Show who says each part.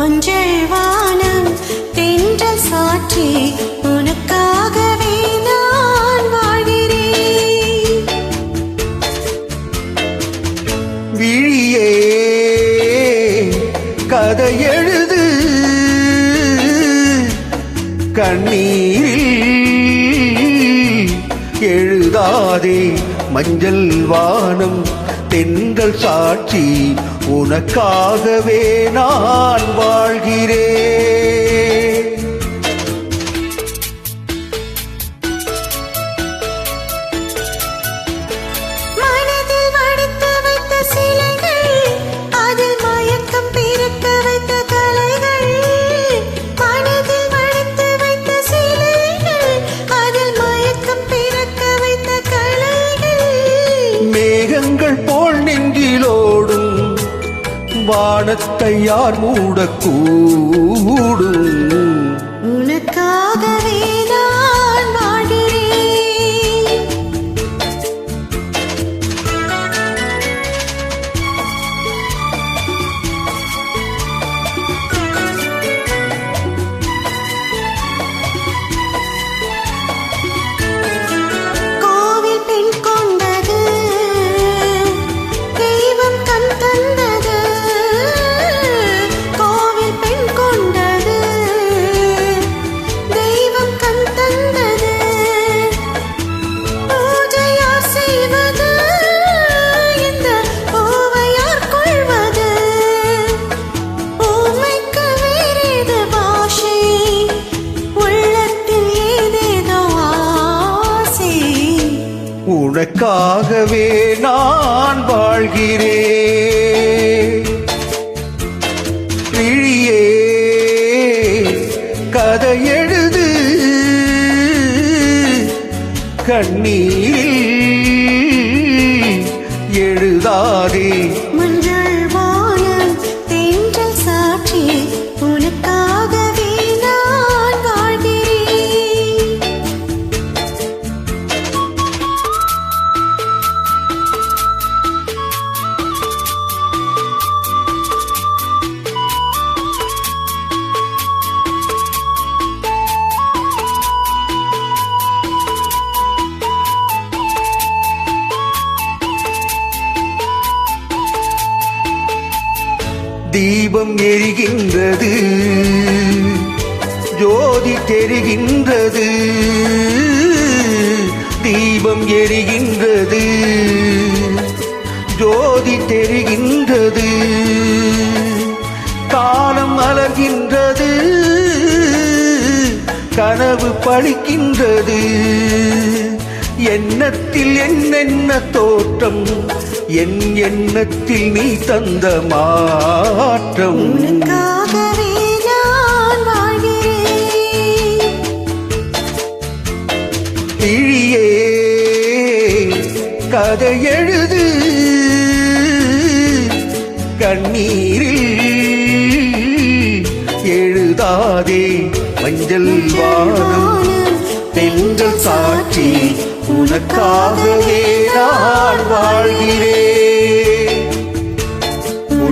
Speaker 1: மஞ்சள் வானம் தென்றல் சாற்றி உனக்காகவே நான் வாழ்கிறேன்.
Speaker 2: விழியே கதை எழுது. கண்ணீரில் எழுதாதே மஞ்சள் வானம் தென்றல் சாட்சி உனக்காகவே நான் வாழ் வானத்தை யார் மூடக்கூடும்
Speaker 1: உனக்காகவே நான் வாழ்கிறேன்.
Speaker 2: கிழியே கதை எழுது. கண்ணீரில் எழுதாதே. தீபம் எரிகின்றது. ஜோதி தெரிகின்றது. தீபம் எரிகின்றது. ஜோதி தெரிகின்றது. காலம் அலர்கின்றது. கனவு பழிக்கின்றது. எண்ணத்தில் என்னென்ன தோற்றம் என் எண்ணத்தில் நீ தந்த மாற்றம். கிழியே கதை எழுது. கண்ணீரில் எழுதாதே மஞ்சள் வானம். தென்றல் சாட்சி உனக்காகவே நான் வாழ்கிறேன்.